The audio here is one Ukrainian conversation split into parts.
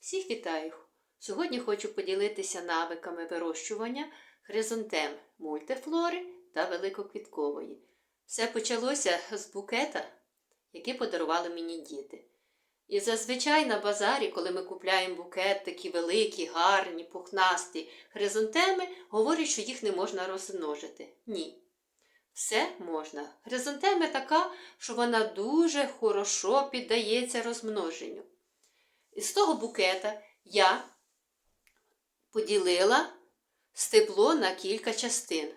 Всіх вітаю! Сьогодні хочу поділитися навиками вирощування хризантем мультифлори та великоквіткової. Все почалося з букета, який подарували мені діти. І зазвичай на базарі, коли ми купляємо букет, такі великі, гарні, пухнасті хризантеми, говорять, що їх не можна розмножити. Ні. Все можна. Хризантема така, що вона дуже хорошо піддається розмноженню. Із того букета я поділила стебло на кілька частин.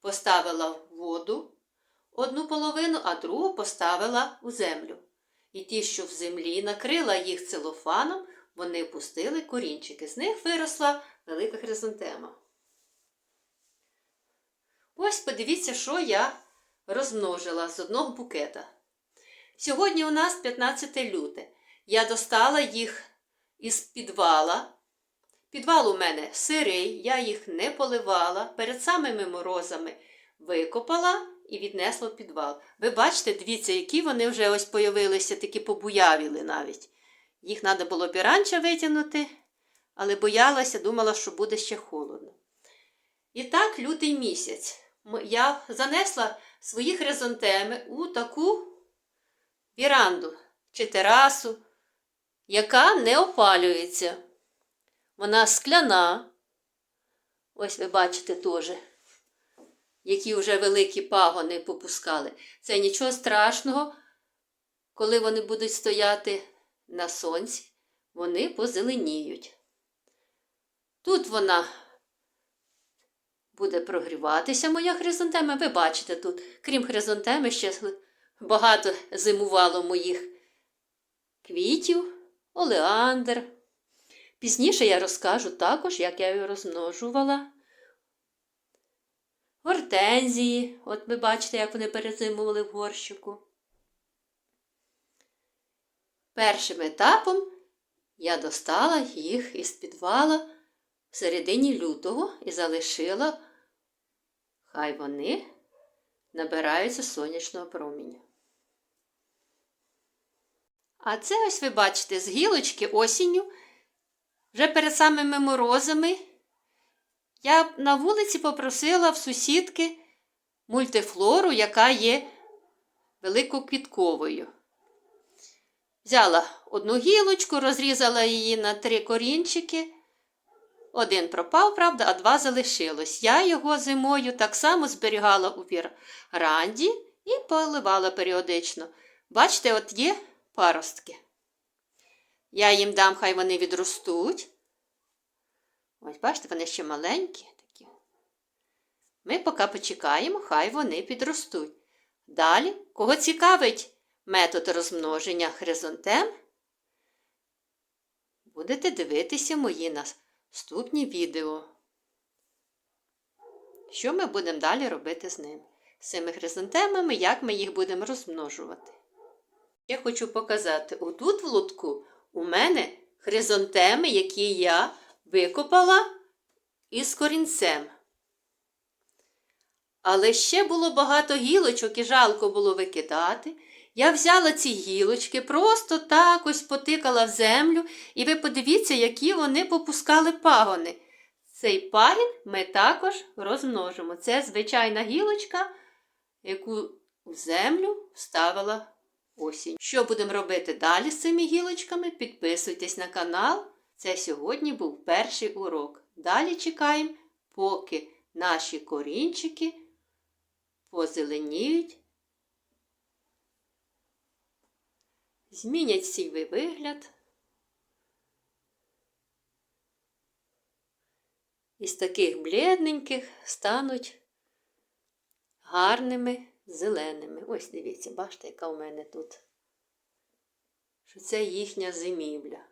Поставила в воду одну половину, а другу поставила у землю. І ті, що в землі, накрила їх целофаном, вони пустили корінчики. З них виросла велика хризантема. Ось подивіться, що я розмножила з одного букета. Сьогодні у нас 15 люте. Я достала їх із підвала. Підвал у мене сирий, я їх не поливала, перед самими морозами викопала і віднесла в підвал. Ви бачите, дивіться, які вони вже ось появилися, такі побуявіли навіть. Їх треба було раніше витягнути, але боялася, думала, що буде ще холодно. І так, лютий місяць. Я занесла свої хризантеми у таку віранду чи терасу, яка не опалюється. Вона скляна. Ось ви бачите теж, які вже великі пагони попускали. Це нічого страшного, коли вони будуть стояти на сонці, вони позеленіють. Тут вона буде прогріватися, моя хризантема. Ви бачите тут, крім хризантеми, ще багато зимувало моїх квітів, олеандр. Пізніше я розкажу також, як я її розмножувала. Гортензії, от ви бачите, як вони перезимували в горщику. Першим етапом я достала їх із підвала в середині лютого і залишила, хай вони набираються сонячного проміння. А це ось ви бачите з гілочки осінню, вже перед самими морозами. Я на вулиці попросила в сусідки мультифлору, яка є великоквітковою. Взяла одну гілочку, розрізала її на три корінчики. Один пропав, правда, а два залишилось. Я його зимою так само зберігала у віранді і поливала періодично. Бачите, от є паростки. Я їм дам, хай вони відростуть. Ось, бачите, вони ще маленькі такі. Ми поки почекаємо, хай вони підростуть. Далі, кого цікавить метод розмноження хризантем, будете дивитися мої наступні відео. Що ми будемо далі робити з ними? З цими хризантемами, як ми їх будемо розмножувати. Я хочу показати, отут в лотку у мене хризантеми, які я викопала із корінцем. Але ще було багато гілочок і жалко було викидати. Я взяла ці гілочки, просто так ось потикала в землю, і ви подивіться, які вони попускали пагони. Цей пагін ми також розмножимо. Це звичайна гілочка, яку в землю вставила осінь. Що будемо робити далі з цими гілочками? Підписуйтесь на канал. Це сьогодні був перший урок. Далі чекаємо, поки наші корінчики позеленіють, змінять свій вигляд. Із таких блідненьких стануть гарними зеленими. Ось дивіться, бачите, яка у мене тут. Що це їхня зимівля.